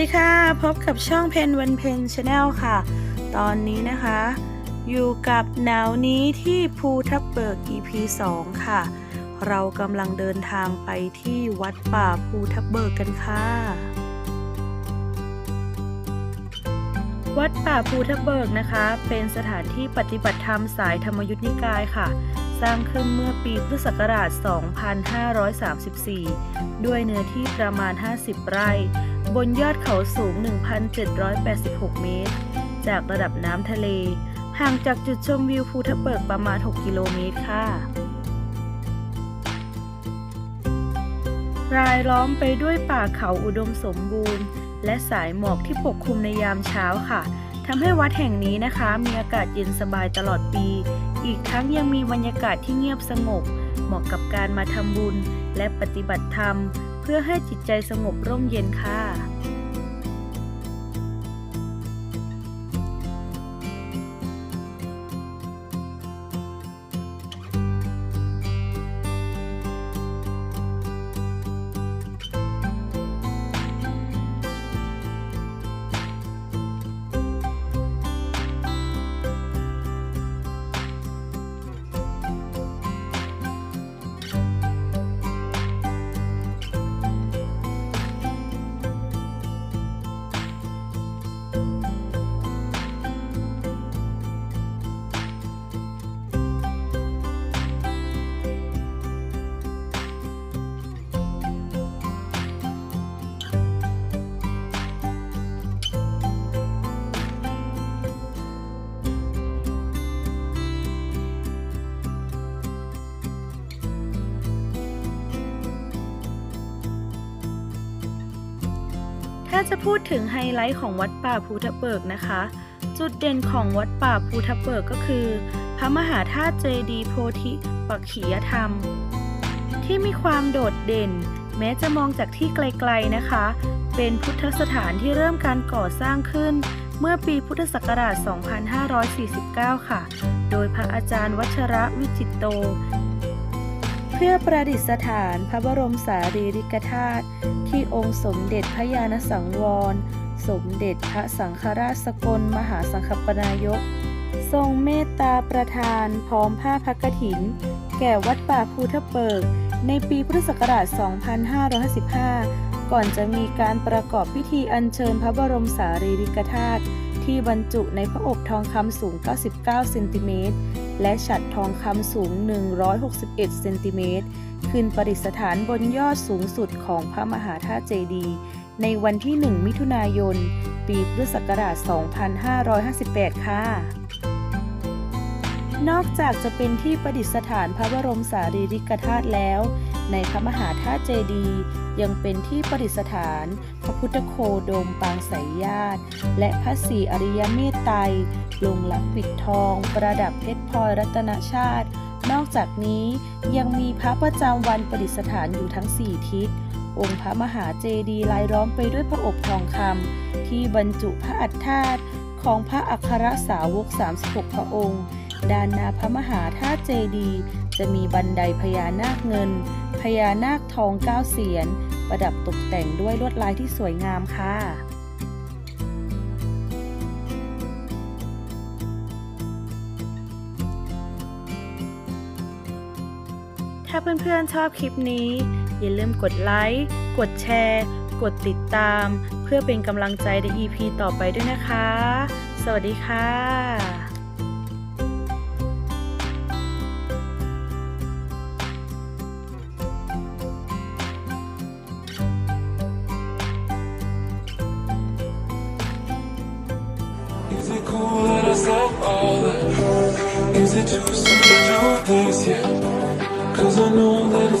ดีค่ะ พบกับช่องเพนวันเพนชาแนลค่ะ ตอนนี้นะคะ อยู่กับหนาวนี้ที่ภูทับเบิก EP 2 ค่ะ เรากำลังเดินทางไปที่วัดป่าภูทับเบิกกันค่ะ วัดป่าภูทับเบิกนะคะ เป็นสถานที่ปฏิบัติธรรมสายธรรมยุทธนิกายค่ะ สร้างขึ้นเมื่อปีพุทธศักราช 2534 ด้วยเนื้อที่ประมาณ 50 ไร่ บนยอดเขาสูง 1,786 เมตร จากระดับน้ำทะเล ห่างจากจุดชมวิวภูทับเบิกประมาณ 6 กิโลเมตรค่ะ รายล้อมไปด้วยป่าเขาอุดมสมบูรณ์ และสายหมอกที่ปกคลุมในยามเช้าค่ะทำให้วัดแห่งนี้นะคะ มีอากาศเย็นสบายตลอดปี อีกทั้งยังมีบรรยากาศที่เงียบสงบ เหมาะกับการมาทำบุญและปฏิบัติธรรม เพื่อให้จิตใจสงบร่มเย็นค่ะ ถ้าจะพูดถึงไฮไลท์ของวัดป่าภูทับเบิกนะคะ จุดเด่นของวัดป่าภูทับเบิกก็คือ พระมหาธาตุเจดีย์โพธิปักขียธรรม ที่มีความโดดเด่น แม้จะมองจากที่ไกลๆนะคะ เป็นพุทธสถานที่เริ่มการก่อสร้างขึ้นเมื่อปีพุทธศักราช 2549 ค่ะ โดยพระอาจารย์วัชระวิจิตโต เพื่อประดิษฐานพระบรมสารีริกธาตุที่องค์สมเด็จพระยาณสังวร สมเด็จพระสังฆราชสกลมหาสังฆปนายก ทรงเมตตาประทานพร้อมผ้าพักถิน แก่วัดป่าภูทะเบิก ในปีพุทธศักราช 2555ก่อนจะมีการประกอบพิธีอัญเชิญพระบรมสารีริกธาตุที่บรรจุในพระอบทองคำสูง 99 เซนติเมตร และฉัดทองคำสูง 161 เซนติเมตร ขึ้นประดิษฐานบนยอดสูงสุดของพระมหาธาตุเจดีย์ในวันที่ 1 มิถุนายน ปีพุทธศักราช 2558 ค่ะ นอกจากจะเป็นที่ประดิษฐานพระบรมสารีริกธาตุแล้ว ในพระมหาธาตุเจดีย์ยังเป็นที่ประดิษฐาน พระพุทธโคดมปางสายญาติ และพระศรีอริยเมตไตรลงหลักปิดทอง ประดับเพชรพลอยรัตนชาติ นอกจากนี้ยังมีพระประจำวันประดิษฐานอยู่ทั้ง 4 ทิศ องค์พระมหาเจดีย์ลายล้อมไปด้วยพระอบทองคำที่บรรจุพระอัฐธาตุของพระอัครสาวก 36 พระองค์ ด้านหน้าพระมหาธาตุเจดีย์จะมีบันไดพญานาคเงิน พญานาคทองเก้าเสียน ประดับตกแต่งด้วยลวดลายที่สวยงามค่ะถ้าเพื่อนๆชอบคลิปนี้ อย่าลืมกดไลค์ กดแชร์ กดติดตาม เพื่อเป็นกำลังใจใน EP ต่อไปด้วยนะคะ สวัสดีค่ะ cool that I all that? Is it too soon to do this yet? Cause I know that it's